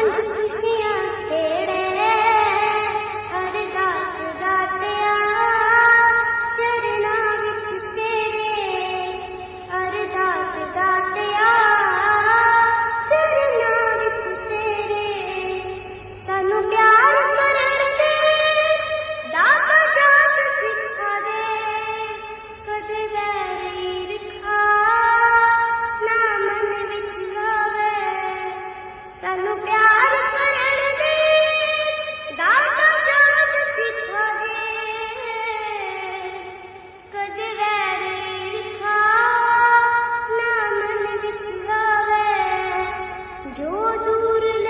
अंध खुशियाँ खेड़े पूर्ण